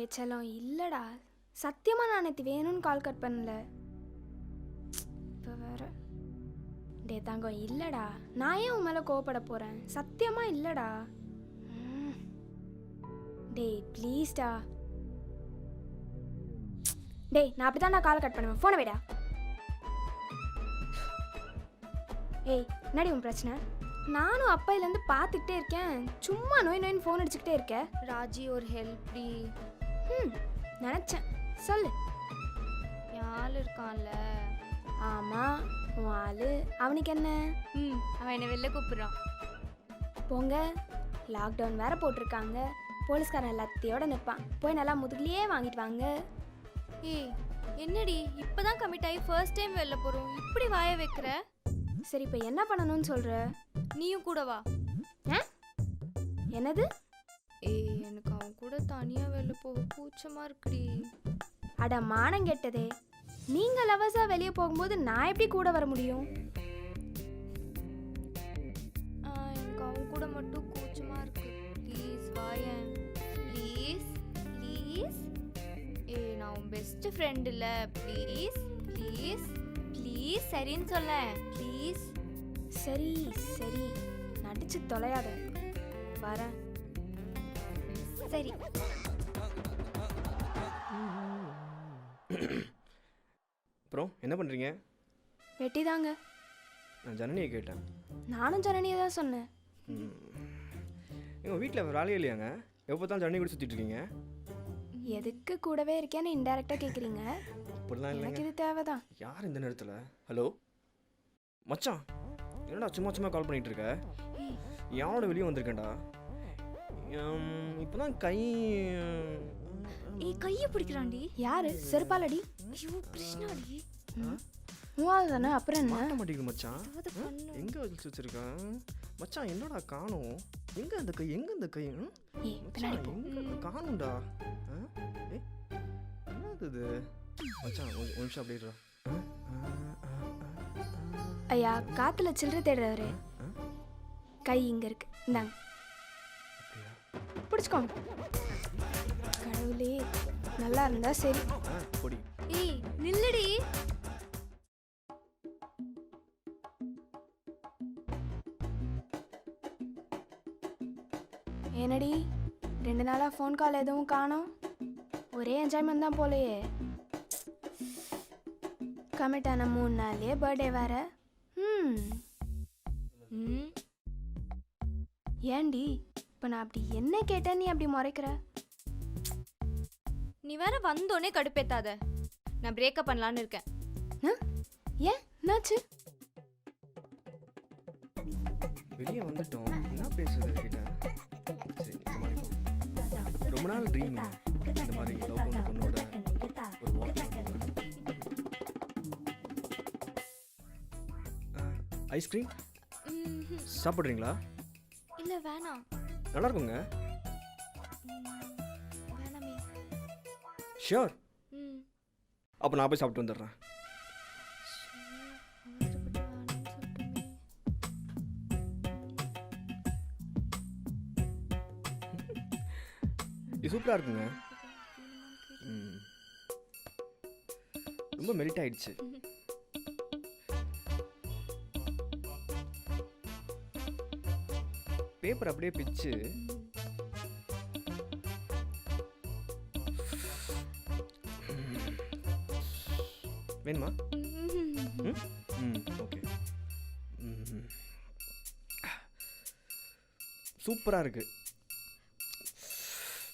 ஏச்சலம் இல்லைடா. சத்தியமாக நான் நேற்று வேணும்னு கால் கட் பண்ணல. இப்போ வேற. டே தங்கம் இல்லைடா. நான் ஏன் உன் மேலே கோவப்பட போகிறேன் சத்தியமாக இல்லைடா. டேய் ப்ளீஸ்டா டேய் நான் அப்படி தான் கால் கட் பண்ணுவேன். ஃபோனை விடா. ஏய் என்னடி உன் பிரச்சனை? நானும் அப்பாயிலேருந்து பார்த்துக்கிட்டே இருக்கேன். சும்மா நோய் நோயின்னு ஃபோன் அடிச்சுக்கிட்டே இருக்கேன் ராஜி ஒரு ஹெல்ப் ப்ளீ ம் நினச்சேன். சொல்லு. என் ஆள் இருக்கான்ல. ஆமாம் உன் ஆளு. அவனுக்கு என்ன? ம் அவன் என்னை வெளில கூப்பிடுறான். போங்க. லாக்டவுன் வேற போட்டிருக்காங்க. போலீஸ்காரன் எல்லாத்தையோட நிற்பான் போய் நல்லா முதுகுலையே வாங்கிட்டு வாங்க. ஏய் என்னடி? இப்பதான் கமிட் ஆகி ஃபர்ஸ்ட் டைம் வெளில போறோம். இப்படி வாய வைக்கிற? சரி இப்போ என்ன பண்ணணும்னு சொல்கிற நீயும் கூட வா. என்னது? ஏய் கூட தனியா வெளில போக கூச்சமா இருக்குடி. அட மானம் கெட்டதே. நீங்கள் லவர்ஸாக வெளியே போகும்போது நான் எப்படி கூட வர முடியும்? எனக்கு அவன் கூட மட்டும் கூச்சமா இருக்கு. ப்ளீஸ் வாயேன் ப்ளீஸ் ப்ளீஸ். ஏய் நான் உன் பெஸ்ட் ஃப்ரெண்ட் இல்ல. Please please please. சரின்னு சொல்ல. ப்ளீஸ். சரி சரி. நடிச்சு தொலையாத. வரேன். சரி. அப்புறம் என்ன பண்ணுறீங்க வெட்டிதாங்க. நான் ஜனனியை கேட்டேன். நானும் ஜனனியை தான் சொன்னேன். எங்கள் வீட்டில் வேலையே இல்லையாங்க? எப்போ தான் ஜனனி கூட சுற்றிட்டு இருக்கீங்க? எதுக்கு கூடவே இருக்கேன்னு இன்டெரக்டாக கேட்குறீங்க அப்படிலாம் எனக்கு இது தேவைதான். யார் இந்த நேரத்தில்? ஹலோ மச்சான் என்னடா சும்மா சும்மா கால் பண்ணிட்டு இருக்க? யாரோட வெளியே வந்திருக்கேன்டா? இப்போ தான் கை ஏய் கையை பிடிக்கிறான்டி. யாரு? செருப்பாலடி. ஐயோ கிருஷ்ணாடி. மூவாவது தானே? அப்புறம் என்ன? மாட்ட மாட்டேங்குது மச்சான். ஏதாவது பண்ணு. எங்கே வச்சு வச்சிருக்கேன்? மச்சான் என்னடா காணோம்? எங்கே அந்த கை எங்கே அந்த கை ம்? ஏய் பின்னாடி மச்சான் போ. எங்க காணும்டா? ஆ? ஏய், என்னது இது? மச்சான் ஒரு ஒரு நிமிஷம் அப்படியே இருடா. ஆ? ஆ, ஆ, ஆ, ஆ. ஐயா காத்துல சில்லறை தேடுறவரு. கை இங்க இருக்கு. இந்தாங்க? பிடிச்சிக்கோங்க. கடவுளே நல்லா இருந்தா சரி. பொடி ஏய் நில்லுடி. ஏனடி ரெண்டு நாளாக ஃபோன் கால் எதுவும் காணும்? ஒரே என்ஜாய்மெண்ட் தான் போலையே. கமிட் ஆன மூணு நாள்லயே பர்த்டே வேற. ம். ஏண்டி இப்போ நான் அப்படி என்ன கேட்டேன் நீ அப்படி முறைக்கிற? நீ வேற வந்தோடனே கடுப்பேத்தாத. நான் பிரேக்கப் பண்ணலான்னு இருக்கேன். ஆ? ஏன்? என்னாச்சு? வெளியே வந்துட்டோம். என்ன பேசுறது கிட்ட? சரி ரொம்ப நாள் ட்ரீம் இந்த மாதிரி லவ் பண்ண பொண்ணோட ஒரு வாக்கிங் ஐஸ்கிரீம். சாப்பிட்றீங்களா? இல்ல வேணாம். நல்லா இருக்குங்க வேணாமே. ஷியோர் ம். அப்போ நான் போய் சாப்பிட்டு வந்துடுறேன். இது சூப்பராக இருக்குங்க. ம். ரொம்ப மெல்ட் ஆயிடுச்சு பேப்பர் அப்படியே பிச்சு. வேணுமா. ம்? ஓகே சூப்பராக இருக்கு.